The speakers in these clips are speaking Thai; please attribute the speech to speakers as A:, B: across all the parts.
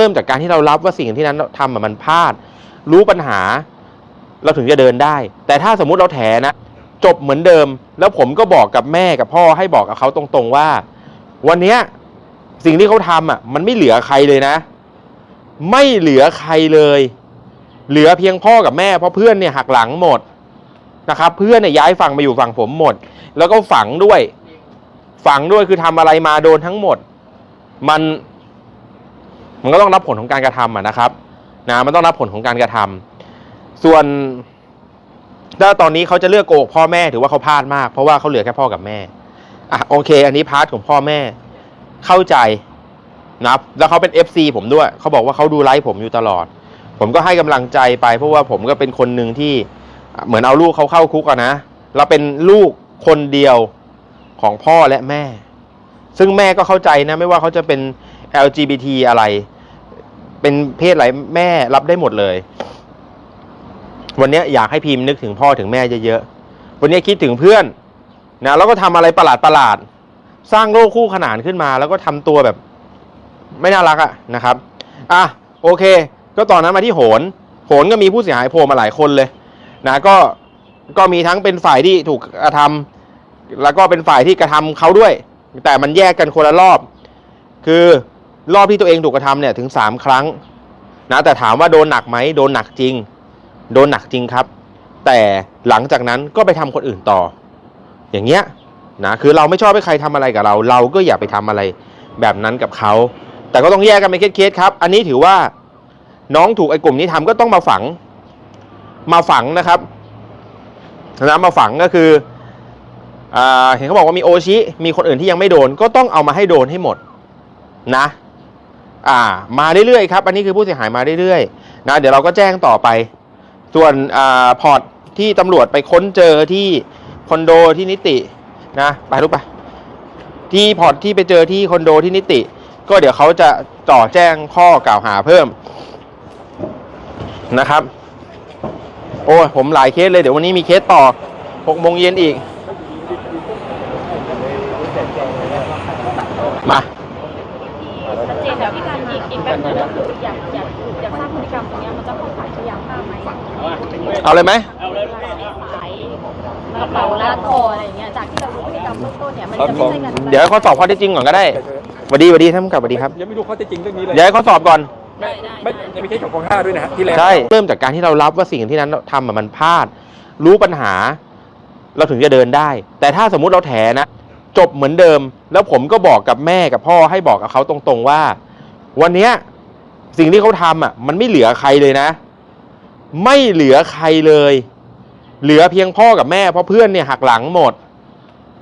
A: เริ่มจากการที่เรารับว่าสิ่งที่นั้นทำมันพลาด รู้ปัญหา เราถึงจะเดินได้ แต่ถ้าสมมุติเราแถนะจบเหมือนเดิม แล้วผมก็บอกกับแม่กับพ่อให้บอกกับเขาตรงๆว่า วันเนี้ยสิ่งที่เขาทำอะ มันไม่เหลือใครเลยนะ ไม่เหลือใครเลย เหลือเพียงพ่อกับแม่เพราะเพื่อนเนี่ยหักหลังหมดนะครับ เพื่อนเนี่ยย้ายฝั่งมาอยู่ฝั่งผมหมด แล้วก็ฝังด้วย ฝังด้วยคือทำอะไรมาโดนทั้งหมด มัน มันก็ต้องรับผลของการกระทำะนะครับนะมันต้องรับผลของการกระทำส่วนถ้าตอนนี้เขาจะเลือกโกหกพ่อแม่ถือว่าเขาพลาดมาก เพราะว่าเขาเหลือแค่พ่อกับแม่อะโอเค อันนี้พาร์ทของพ่อแม่เข้าใจนะแล้วเขาเป็น FC ผมด้วย เขาบอกว่าเขาดูไลฟ์ผมอยู่ตลอด ผมก็ให้กำลังใจไป เพราะว่าผมก็เป็นคนหนึ่งที่เหมือนเอาลูกเขาเข้าคุกอะนะ เราเป็นลูกคนเดียวของพ่อและแม่ ซึ่งแม่ก็เข้าใจนะ ไม่ว่าเขาจะเป็น LGBT อะไร เป็นเพศอะไรแม่รับได้หมดเลย วันนี้อยากให้พิมพ์นึกถึงพ่อถึงแม่เยอะๆวันนี้คิดถึงเพื่อนนะแล้วก็ทำอะไรประหลาดประหลาดๆสร้างโลกคู่ขนานขึ้นมา แล้วก็ทำตัวแบบ ไม่น่ารักอะนะครับอะโอเค ก็ตอนนั้นมาที่โหน โหนก็มีผู้เสียหายโผล่มาหลายคนเลย นะก็ก็มีทั้งเป็นฝ่ายที่ถูกกระทำแล้วก็เป็นฝ่ายที่กระทำเขาด้วย แต่มันแยกกันคนละรอบ คือ รอบที่ตัวเองถูกกระทำเนี่ยถึงสามครั้งนะแต่ถามว่าโดนหนักไหมโดนหนักจริง โดนหนักจริงครับ แต่หลังจากนั้นก็ไปทำคนอื่นต่อ อย่างเงี้ยนะคือเราไม่ชอบให้ใครทำอะไรกับเรา เราก็อย่าไปทำอะไรแบบนั้นกับเขา แต่ก็ต้องแยกกันเป็นเคสๆครับ อันนี้ถือว่าน้องถูกไอ้กลุ่มนี้ทำก็ต้องมาฝัง มาฝังนะครับนะมาฝังก็คืออเห็นเขาบอกว่ามีโอชิมีคนอื่นที่ยังไม่โดนก็ต้องเอามาให้โดนให้หมดนะ อ่ามาเรื่อยๆครับอันนี้คือผู้เสียหายมาเรื่อยๆนะเดี๋ยวเราก็แจ้งต่อไป ส่วนอ่าพอร์ตที่ตำรวจไปค้นเจอที่คอนโดที่นิตินะไปลูกไปที่พอร์ตที่ไปเจอที่คอนโดที่นิติ ก็เดี๋ยวเขาจะจ่อแจ้งข้อกล่าวหาเพิ่มนะครับ โอ้ผมหลายเคสเลยเดี๋ยววันนี้มีเคสต่อหกโมงเย็นอีก มา
B: ชัดเจนแล้วพี่การ อีกอีกแบบหนึงก็คืออยากอยากอยากทราบพฤติกรรมตรงเนี้ยมันจะเข้าข่ายพยายามฆ่าไหม
A: เอาเลยไหม
B: สายกระเป๋าลาดคออะไรอย่างเงี้ยจากที่เรารู้พฤติกรรมเบื้องต้นเนี่ยมันจะไม่ใช่การ
A: เดี๋ยวให้เขาสอบข้อเท็จจริงก่อนก็ได้สวัสดีสวัสดีท่านผู้กำกับสวัสดีครับ
C: ยังไม่รู้ข้อเท็จจริงเรื่องนี้เลย
A: เดี๋ยวให้เขาสอบก่อน
C: ไม่ไม่ยังไม่ใช่ของกองห้าด้วยนะฮะที่แล้ว
A: ใช่เริ่มจากการที่เรารับว่าสิ่งที่นั้นทำอะมันพลาด รู้ปัญหา เราถึงจะเดินได้ แต่ถ้าสมมุติเราแถนะ จบเหมือนเดิม แล้วผมก็บอกกับแม่กับพ่อให้บอกกับเขาตรงๆว่า วันเนี้ยสิ่งที่เขาทำอะ มันไม่เหลือใครเลยนะ ไม่เหลือใครเลย เหลือเพียงพ่อกับแม่ เพราะเพื่อนเนี่ยหักหลังหมด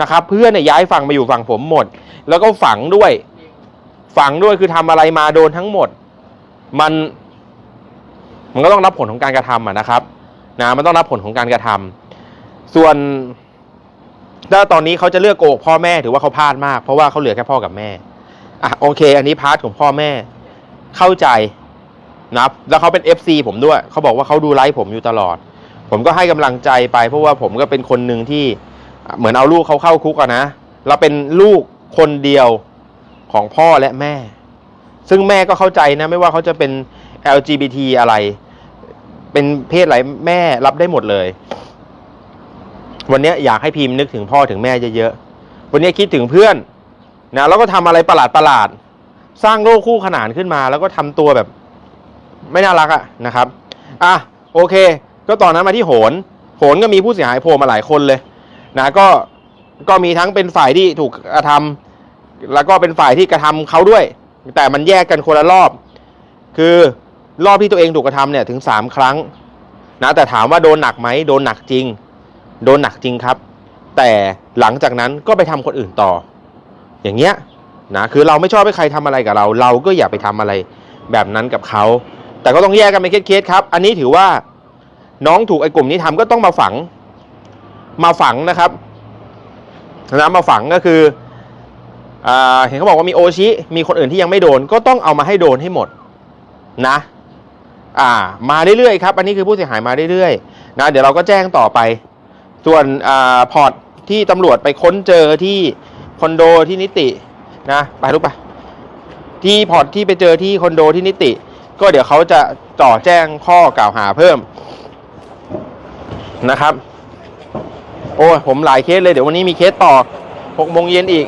A: นะครับ เพื่อนเนี่ยย้ายฝั่งมาอยู่ฝั่งผมหมด แล้วก็ฝังด้วย ฝังด้วยคือทำอะไรมาโดนทั้งหมด มัน มันก็ต้องรับผลของการกระทำอะนะครับนะมันต้องรับผลของการกระทำส่วนถ้าตอนนี้เขาจะเลือกโกหกพ่อแม่ถือว่าเขาพลาดมาก เพราะว่าเขาเหลือแค่พ่อกับแม่ อะโอเค อันนี้พาร์ทของพ่อแม่ เข้าใจนะแล้วเขาเป็น FC ผมด้วย เขาบอกว่าเขาดูไลฟ์ผมอยู่ตลอด ผมก็ให้กำลังใจไป เพราะว่าผมก็เป็นคนหนึ่งที่เหมือนเอาลูกเขาเข้าคุกอะนะเราเป็นลูกคนเดียวของพ่อและแม่ ซึ่งแม่ก็เข้าใจนะ ไม่ว่าเขาจะเป็น LGBT อะไร เป็นเพศอะไรแม่รับได้หมดเลย วันนี้อยากให้พิมพ์นึกถึงพ่อถึงแม่เยอะๆวันนี้คิดถึงเพื่อน นะแล้วก็ทำอะไรประหลาดประหลาด สร้างโลกคู่ขนานขึ้นมา แล้วก็ทำตัวแบบไม่น่ารักอะนะครับอะโอเค ก็ตอนนั้นมาที่โหน โหนก็มีผู้เสียหายโผล่มาหลายคนเลยนะก็ก็มีทั้งเป็นฝ่ายที่ถูกกระทำแล้วก็เป็นฝ่ายที่กระทำเขาด้วย แต่มันแยกกันคนละรอบ คือรอบที่ตัวเองถูกกระทำเนี่ยถึงสามครั้งนะแต่ถามว่าโดนหนักไหมโดนหนักจริง โดนหนักจริงครับ แต่หลังจากนั้นก็ไปทำคนอื่นต่อ อย่างเงี้ยนะคือเราไม่ชอบให้ใครทำอะไรกับเรา เราก็อย่าไปทำอะไรแบบนั้นกับเขา แต่ก็ต้องแยกกันเป็นเคสๆครับ อันนี้ถือว่าน้องถูกไอ้กลุ่มนี้ทำก็ต้องมาฝัง มาฝังนะครับนะมาฝังก็คืออ่าเห็นเขาบอกว่ามีโอชิ มีคนอื่นที่ยังไม่โดน ก็ต้องเอามาให้โดนให้หมดนะ อ่า มาเรื่อยๆครับ อันนี้คือผู้เสียหายมาเรื่อยๆนะ เดี๋ยวเราก็แจ้งต่อไป ส่วนอ่าพอร์ตที่ตำรวจไปค้นเจอที่ คอนโดที่นิตินะไปลูกไปที่พอร์ตที่ไปเจอที่คอนโดที่นิติ ก็เดี๋ยวเขาจะจ่อแจ้งข้อกล่าวหาเพิ่มนะครับ โอ้ผมหลายเคสเลยเดี๋ยววันนี้มีเคสต่อหกโมงเย็นอีก